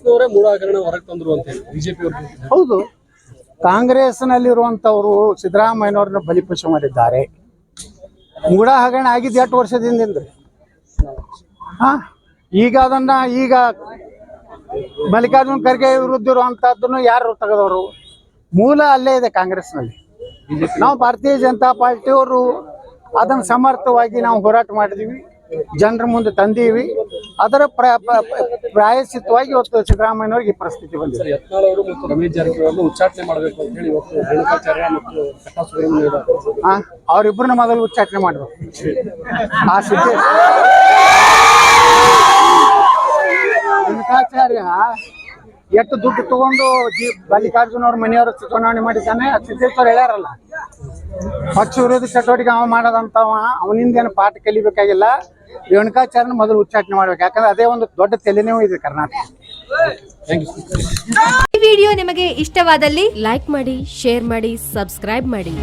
ಕಾಂಗ್ರೆಸ್ನವರೇ ಕಾಂಗ್ರೆಸ್ ಹಗರಣ ಹೊರಗೆ ತಂದ್ರು ಅಂತ ಹೇಳಿ ಬಿಜೆಪಿ ಅವರು ಹೌದು. ಕಾಂಗ್ರೆಸ್ನಲ್ಲಿರುವಂಥವರು ಸಿದ್ದರಾಮಯ್ಯನವ್ರನ್ನ ಬಲಿಪಶು ಮಾಡಿದ್ದಾರೆ. ಮೂಡ ಹಗರಣ ಆಗಿದ್ದು ಎಷ್ಟು ವರ್ಷದಿಂದ ಹಾ? ಈಗ ಅದನ್ನ ಈಗ ಮಲ್ಲಿಕಾರ್ಜುನ್ ಖರ್ಗೆ ವಿರುದ್ಧ ಇರುವಂತಹದ್ದನ್ನು ಯಾರು ತೆಗೆದವರು? ಮೂಲ ಅಲ್ಲೇ ಇದೆ ಕಾಂಗ್ರೆಸ್ನಲ್ಲಿ. ನಾವು ಭಾರತೀಯ ಜನತಾ ಪಾರ್ಟಿಯವರು ಅದನ್ನು ಸಮರ್ಥವಾಗಿ ನಾವು ಹೋರಾಟ ಮಾಡಿದೀವಿ. ಜನರ ಮುಂದೆ ತಂದೀವಿ. ಅದರ ಪ್ರ ಪ್ರ- ಪ್ರಾಯಶ್ಚಿತ್ತವಾಗಿ ಇವತ್ತು ಸಿದ್ದರಾಮಯ್ಯನವರಿಗೆ ಈ ಪರಿಸ್ಥಿತಿ ಬಂದಿದೆ. ಯತ್ನಾಳ್ ಅವರು ಮತ್ತು ರಮೇಶ್ ಜಾರಕಿಹೊಳಿ ಉಚ್ಚಾಟನೆ ಮಾಡಬೇಕು ಅಂತ ಹೇಳಿ ಇವತ್ತು ರೇಣುಕಾಚಾರ್ಯ ಮತ್ತು ಕಟ್ಟಾ ಸುಬ್ರಹ್ಮಣ್ಯ ಹೇಳಿದ್ದಾರೆ. ಆ ಅವ್ರಿಬ್ರನ್ನ ಮೊದಲು ಉಚ್ಚಾಟನೆ ಮಾಡಬೇಕು. ಆ ಸಿದ್ಧ. ರೇಣುಕಾಚಾರ್ಯ ಎಷ್ಟು ದುಡ್ಡು ತಗೊಂಡು ಜಿ ಮಲ್ಲಿಕಾರ್ಜುನ ಅವ್ರ ಮನೆಯವ್ರ ಚುನಾವಣೆ ಮಾಡಿದ್ದಾನೆ? ಸಿದ್ದೇಶ್ವರ ಹೇಳ್ಯಾರಲ್ಲ. ಪಕ್ಷ ವಿರೋಧಿ ಚಟುವಟಿಕೆ ಅವ ಮಾಡೋದಂತವ ಅವನಿಂದ ಏನು ಪಾಠ ಕಲಿಬೇಕಾಗಿಲ್ಲ. ರೇಣುಕಾಚಾರ್ಯನ ಮೊದಲು ಉಚ್ಚಾಟನೆ ಮಾಡ್ಬೇಕು. ಯಾಕಂದ್ರೆ ಅದೇ ಒಂದು ದೊಡ್ಡ ತಲೆನೋವು ಇದೆ ಕರ್ನಾಟಕ. ಥ್ಯಾಂಕ್ ಯು ಈ ವಿಡಿಯೋ ನಿಮಗೆ ಇಷ್ಟವಾದಲ್ಲಿ ಲೈಕ್ ಮಾಡಿ ಶೇರ್ ಮಾಡಿ ಸಬ್ಸ್ಕ್ರೈಬ್ ಮಾಡಿ.